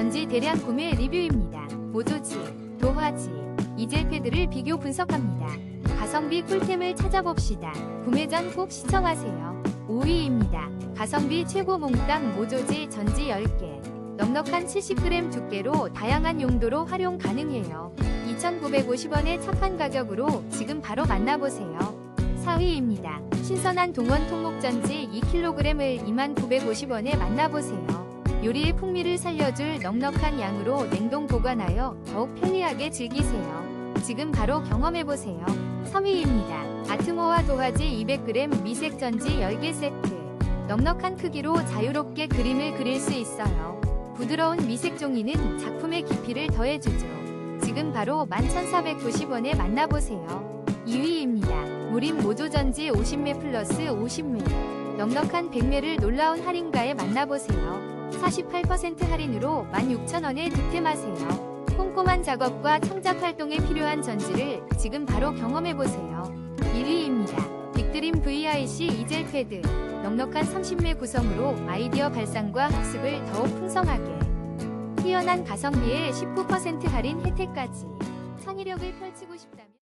전지 대량 구매 리뷰입니다. 모조지, 도화지, 이젤 패드를 비교 분석합니다. 가성비 꿀템을 찾아봅시다. 구매 전 꼭 시청하세요. 5위입니다. 가성비 최고 몽땅 모조지 전지 10개. 넉넉한 70g 두께로 다양한 용도로 활용 가능해요. 2,950원의 착한 가격으로 지금 바로 만나보세요. 4위입니다. 신선한 동원 통목전지 2kg을 2,950원에 만나보세요. 요리의 풍미를 살려줄 넉넉한 양으로 냉동 보관하여 더욱 편리하게 즐기세요. 지금 바로 경험해보세요. 3위입니다. 아트모와 도화지 200g 미색전지 10개 세트. 넉넉한 크기로 자유롭게 그림을 그릴 수 있어요. 부드러운 미색 종이는 작품의 깊이를 더해주죠. 지금 바로 11,490원에 만나보세요. 2위입니다. 무림 모조전지 50매 플러스 50매. 넉넉한 100매를 놀라운 할인가에 만나보세요. 48% 할인으로 16,000원에 득템하세요. 꼼꼼한 작업과 창작 활동에 필요한 전지를 지금 바로 경험해보세요. 1위입니다. 빅드림 VIC 이젤 패드. 넉넉한 30매 구성으로 아이디어 발상과 학습을 더욱 풍성하게. 뛰어난 가성비에 19% 할인 혜택까지. 창의력을 펼치고 싶다면